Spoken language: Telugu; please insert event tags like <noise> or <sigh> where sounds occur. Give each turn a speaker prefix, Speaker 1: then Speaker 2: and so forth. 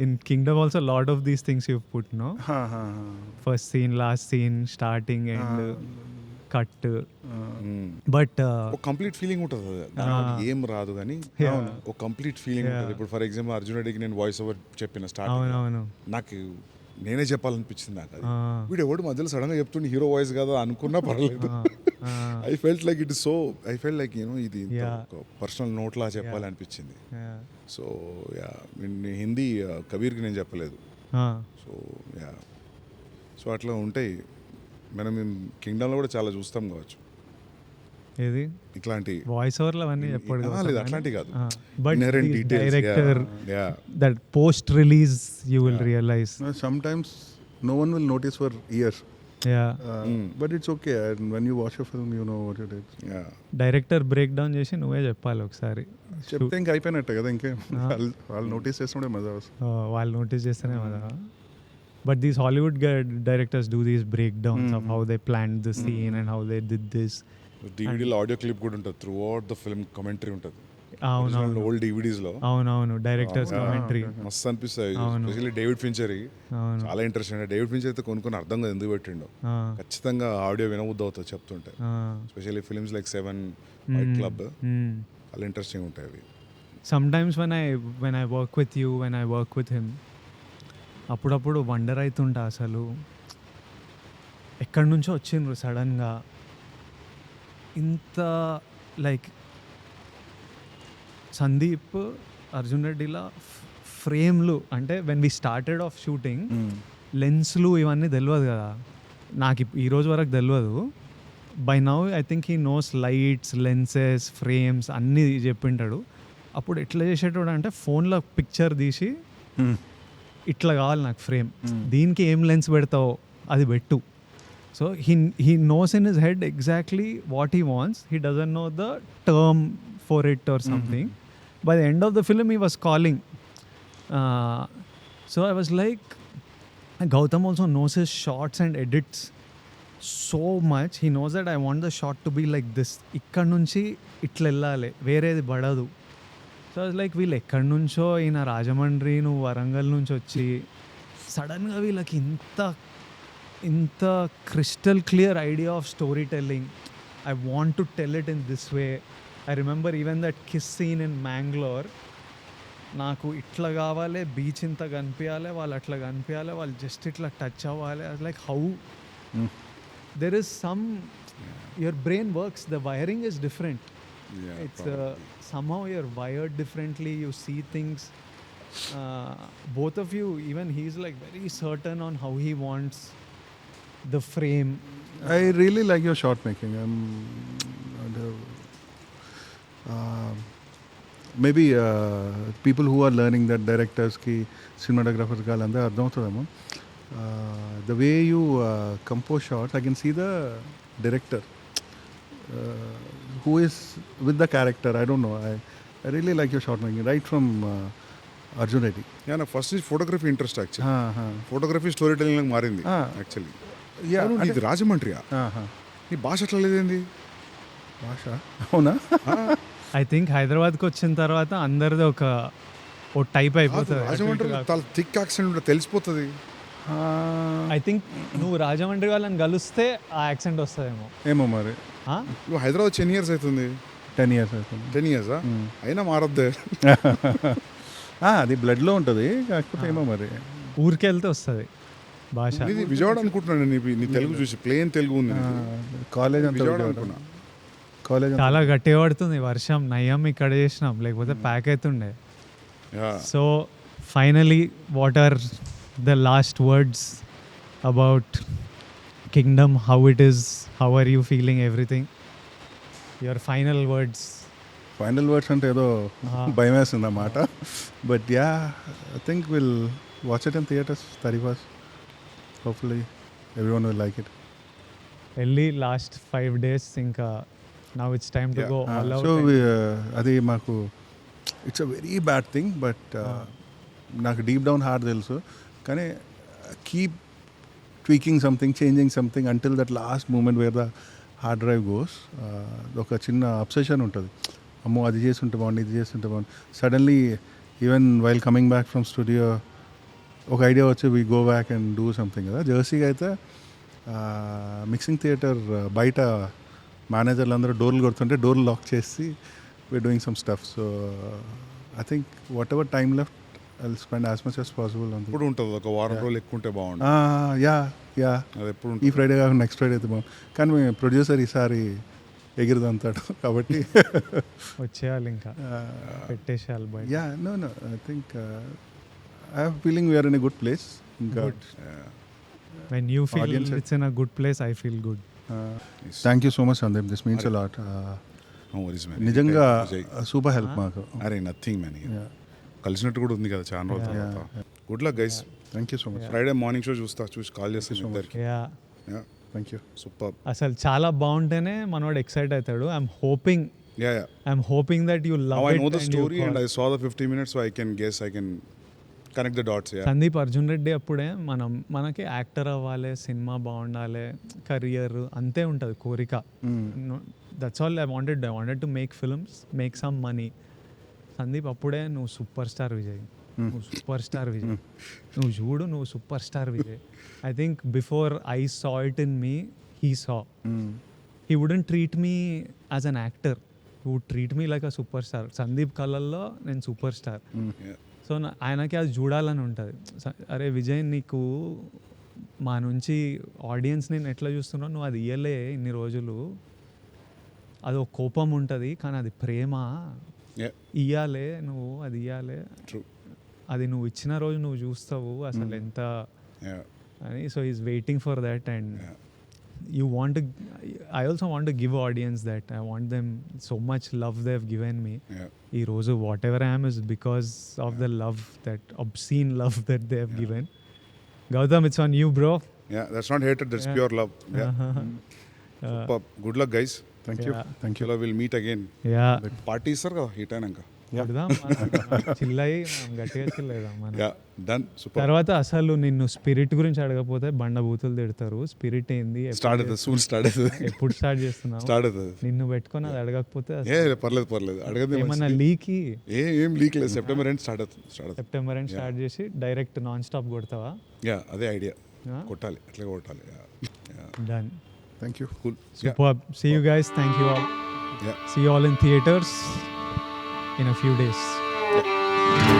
Speaker 1: In Kingdom also lot
Speaker 2: of these things
Speaker 1: you put no first scene last scene
Speaker 3: starting
Speaker 1: and cut
Speaker 3: but complete feeling ఉంటుంది ఏం రాదు కానీ complete feeling for example Arjun రెడ్డికి నేను వాయిస్ ఓవర్ చెప్పిన నాకు నేనే చెప్పాలనిపించింది నాకు అది. వీడు ఎవడు మధ్యలో సడన్గా చెప్తుండే హీరో వాయిస్ కదా అనుకున్నా <laughs> పర్లేదు. I felt like it so I felt like you know ఇది. పర్సనల్ నోట్ లా చెప్పాలనిపించింది. సో యా హిందీ కబీర్కి నేను చెప్పలేదు. సో యా సో అట్లా ఉంటాయి. మనం కింగ్డమ్లో కూడా చాలా చూస్తాం కావచ్చు.
Speaker 1: ఏది?
Speaker 3: ఇట్లాంటి
Speaker 1: వాయిస్ ఓవర్లు అవన్నీ చెప్పాడు
Speaker 3: ఆ, లేదు అట్లాంటి కాదు.
Speaker 1: But director
Speaker 3: yeah
Speaker 1: that post release you will realize
Speaker 2: No, sometimes no one will notice for years.
Speaker 1: Yeah
Speaker 2: Uh, But it's okay. And when you watch a film, you know what it is.
Speaker 3: Yeah
Speaker 1: director break down చేసి నువ్వే చెప్పాలి ఒకసారి.
Speaker 2: చెప్తే ఇంకా అయిపోయినట్టే కదా ఇంకే? <laughs> వాళ్ళు నోటీస్ చేస్తుండే మజా వస్తుంది.
Speaker 1: ఆ, వాళ్ళు నోటీస్ చేస్తేనే కదా but these Hollywood directors do these breakdowns of how they plan the scene and how they did this
Speaker 3: డివిడీలో audio clip కూడా ఉంటుంది. Throughout the film commentary ఉంటుంది.
Speaker 1: అవునవును.
Speaker 3: ఓల్డ్ డివిడీస్లో.
Speaker 1: అవునవును. డైరెక్టర్స్ కామెంటరీ
Speaker 3: మస్తు అనిపిస్తాయి. స్పెషల్లీ డేవిడ్ ఫించర్ చాలా ఇంట్రెస్టింగ్ డేవిడ్ ఫించర్ అయితే అర్థం కాదు ఎందుకు పెట్టిండో. ఖచ్చితంగా ఆడియో వినబుద్ధి అవుతుంది చెప్తుంటే. Specially films like seven club. చాలా ఇంట్రెస్టింగ్ ఉంటాయి అవి.
Speaker 1: Sometimes when I when I work with you when I work with him అప్పుడప్పుడు వండర్ అవుతుంటా అసలు. ఎక్కడి నుంచో వచ్చిండ్రు సడన్గా ఇంత లైక్ సందీప్ అర్జున్ రెడ్డిలా ఫ్రేమ్లు అంటే when we started off shooting లెన్స్లు ఇవన్నీ తెలియదు కదా. నాకు ఈ రోజు వరకు తెలియదు by now I think he knows lights lenses frames అన్నీ చెప్పింటాడు. అప్పుడు ఎట్లా చేసేటోడు అంటే ఫోన్లో పిక్చర్ తీసి ఇట్లా కావాలి నాకు ఫ్రేమ్ దీనికి ఏం లెన్స్ పెడతావో అది పెట్టు. So he he knows in his head exactly what he wants he doesn't know the term for it or something by the end of the film he was calling so I was like Gautam also knows his shots and edits so much. He knows that I want the shot to be like this. ఇక్కడ నుంచి ఇట్లా వెళ్ళాలి వేరేది పడదు సో లైక్ వీళ్ళు ఎక్కడి నుంచో ఈయన రాజమండ్రి నువ్వు వరంగల్ నుంచి వచ్చి సడన్గా వీళ్ళకి ఇంత ఇంత crystal clear idea of story telling I want to tell it in this way I remember even that kiss scene in Mangalore నాకు ఇట్లా కావాలి బీచ్ ఇంత కనిపించాలి వాళ్ళు అట్లా కనిపించాలి వాళ్ళు జస్ట్ ఇట్లా టచ్ అవ్వాలి. Like how there is some your brain works the wiring is different it's uh, somehow you're wired differently. You see things uh, both of you even he's like very certain on how he wants. The frame.
Speaker 2: I really like your shot making. I'm, uh, maybe uh, people who are learning that directors ki cinematographers కాలంతా అర్థమవుతుందేమో the way you compose shots I can see the director who is with the character I don't know I I really like your shot making right from Arjun Reddy
Speaker 3: yeah నాకు ఫస్ట్ నుంచి photography interest actually photography story telling మారింది
Speaker 2: Ah.
Speaker 3: యాక్చువల్లీ
Speaker 2: యా
Speaker 3: ఇది రాజమండ్రియా? నీ భాష ఎట్లా లేదేంది?
Speaker 2: భాష? అవునా?
Speaker 1: ఐ థింక్ హైదరాబాద్కి వచ్చిన తర్వాత అందరిది ఒక ఓ టైప్ అయిపోతుంది.
Speaker 3: రాజమండ్రి చాలా థిక్ యాక్సెంట్ ఉంటుంది తెలిసిపోతుంది.
Speaker 1: ఐ థింక్ నువ్వు రాజమండ్రి వాళ్ళని కలిస్తే ఆ యాక్సెంట్ వస్తుందేమో.
Speaker 2: ఏమో మరి.
Speaker 1: ఆ?
Speaker 3: నువ్వు హైదరాబాద్ టెన్ ఇయర్స్ అవుతుంది.
Speaker 2: టెన్ ఇయర్స్ అవుతుంది.
Speaker 3: టెన్ ఇయర్సా అయినా మారద్దే. <laughs>
Speaker 2: ఆ, అది బ్లడ్లో ఉంటుంది కాకపోతే ఏమో మరి.
Speaker 1: ఊరికి వెళ్తే వస్తుంది. భాష.
Speaker 3: ఇది విజయవాడ అనుకుంటున్నాను నీ నీ తెలుగు చూసి ప్లేన్ తెలుగు ఉంది.
Speaker 2: కాలేజ్ అంతా
Speaker 3: విజయవాడ. అనుకున్నా.
Speaker 2: కాలేజ్
Speaker 1: చాలా గట్టిగా పడుతుంది వర్షం. నయ్యం ఇక్కడ చేసినాం లేకపోతే ప్యాక్ అవుతుండే so finally what are the last words about Kingdom how it is how are you feeling everything your final words
Speaker 2: final words అంటే ఏదో భయం వేస్తుంది అన్నమాట but yeah I think will watch it in theatres thirty first hopefully everyone will like it
Speaker 1: వెళ్ళి లాస్ట్ ఫైవ్ డేస్ ఇంకా now it's time to. Go all
Speaker 2: so అది మాకు it's a very bad thing but నాకు డీప్ డౌన్ హార్ట్ తెలుసు. కానీ keep tweaking something changing something until that last moment where the hard drive goes ఒక చిన్న అబ్సెషన్ ఉంటుంది. అమ్మో అది చేస్తుంటే బాగుంది ఇది చేస్తుంటే బాగుంది suddenly even while coming back from studio ఒక ఐడియా వచ్చి we go back and do something కదా. జెర్సీకి అయితే మిక్సింగ్ థియేటర్ బయట మేనేజర్లు అందరూ డోర్లు కొడుతుంటే డోర్లు లాక్ చేసి we doing some stuff so I think whatever time left I spend as much as possible on
Speaker 3: ఎప్పుడు ఉంటుంది. ఒక వారం రోజులు ఎక్కువ ఉంటే బాగుంటుంది
Speaker 2: యా యా
Speaker 3: అది ఎప్పుడు
Speaker 2: ఈ ఫ్రైడే కాకుండా నెక్స్ట్ ఫ్రైడే అయితే బాగుంది కానీ మీ ప్రొడ్యూసర్ ఈసారి ఎగిరిదంతాడు <laughs> కాబట్టి
Speaker 1: వచ్చేయాలి ఇంకా. పెట్టేసేయాలి
Speaker 2: yeah no no I think I feeling we're in a good place ఇంకా
Speaker 1: when you feel
Speaker 2: Audience-
Speaker 1: it's in a good place I feel good
Speaker 2: thank you so much Sandeep this means a lot
Speaker 3: No worries, man.
Speaker 2: నిజంగా. సూపర్ హెల్ప్ మాకు.
Speaker 3: అరే నథింగ్ మ్యాన్
Speaker 2: Yeah.
Speaker 3: కలిసినట్టు కూడా ఉంది కదా చాలా రోజుల
Speaker 1: Yeah.
Speaker 3: తర్వాత. Good luck guys
Speaker 2: thank you so much
Speaker 3: Friday morning show చూస్తా చూసి కాల్ చేస్తాను ఇద్దరికి.
Speaker 1: యా
Speaker 2: థ్యాంక్ యూ
Speaker 3: సూపర్
Speaker 1: అసలు చాలా బాగుంటేనే మనోడు ఎక్సైట్ అవుతాడు. I'm hoping
Speaker 3: yeah yeah
Speaker 1: I'm hoping that you
Speaker 3: Now
Speaker 1: love
Speaker 3: I know the story and I saw the 50 minutes, so I can guess, I the dots. Yeah.
Speaker 1: Sandeep Arjun Reddy అప్పుడే మనం మనకి యాక్టర్ అవ్వాలి సినిమా బాగుండాలి కెరియర్ అంతే ఉంటుంది కోరిక. That's all I wanted I wanted to make films make some money Sandeep అప్పుడే నువ్వు సూపర్ స్టార్ విజయ్ నువ్వు సూపర్ స్టార్ విజయ్. నువ్వు చూడు నువ్వు super star Vijay I think before I saw it in me he saw he wouldn't treat me as an actor would treat me like a super star Sandeep కళల్లో నేను సూపర్ స్టార్
Speaker 3: Yeah.
Speaker 1: సో ఆయనకి అది చూడాలని ఉంటుంది అరే విజయ్ నీకు మా నుంచి ఆడియన్స్ నేను ఎట్లా చూస్తున్నావు నువ్వు అది ఇయ్యలే ఇన్ని రోజులు అది ఒక కోపం ఉంటుంది కానీ అది ప్రేమ. ఇయ్యాలే నువ్వు అది ఇయ్యాలే. అది నువ్వు ఇచ్చిన రోజు నువ్వు చూస్తావు అసలు ఎంత
Speaker 3: Yeah.
Speaker 1: అని so is waiting for that and. you want to i also want to give audience that i want them so much love they've given me.
Speaker 3: Yeah.
Speaker 1: rose whatever i am is because of yeah. the love that obscene love <laughs> that they have yeah. given. Gautam it's on you bro.
Speaker 3: Yeah that's not hatred that's
Speaker 1: yeah.
Speaker 3: pure love. Yeah.
Speaker 1: Uh-huh.
Speaker 3: Mm. uh, good luck guys.
Speaker 1: Thank
Speaker 2: you. thank
Speaker 3: you. We'll meet again.
Speaker 1: Yeah.
Speaker 3: Party sir hitaనంka <laughs>
Speaker 1: చిల్లయి గట్టిగా చిల్లేదాం మనం.
Speaker 3: యా డన్ సూపర్
Speaker 1: తర్వాత అసలు నిన్ను స్పిరిట్ గురించి అడగకపోతే బండ బూతులు తిడతారు. స్పిరిట్ ఏంది? ఎప్పుడు
Speaker 3: స్టార్ట్ అవుతుంది సూన్ స్టార్ట్ అవుతుంది. <laughs>
Speaker 1: ఎప్పుడు స్టార్ట్ చేస్తున్నావు?
Speaker 3: స్టార్ట్ అవుతుంది.
Speaker 1: నిన్ను పెట్టుకొని అది అడగకపోతే
Speaker 3: ఏ పర్లేదు పర్లేదు. అడగదు
Speaker 1: ఏమన్నా లీకి?
Speaker 3: ఏ ఏం లీక్ లేదు. సెప్టెంబర్ ఎండ్ స్టార్ట్ అవుతుంది స్టార్ట్
Speaker 1: సెప్టెంబర్ అండ్ స్టార్ట్ చేసి డైరెక్ట్ నాన్ స్టాప్ కొడతావా?
Speaker 3: యా అదే ఐడియా. కొట్టాలి అట్లా కొట్టాలి.
Speaker 1: Done
Speaker 2: thank you
Speaker 3: cool
Speaker 1: super see you guys thank you all
Speaker 3: yeah
Speaker 1: see you all in theaters. In a few days
Speaker 3: Yeah.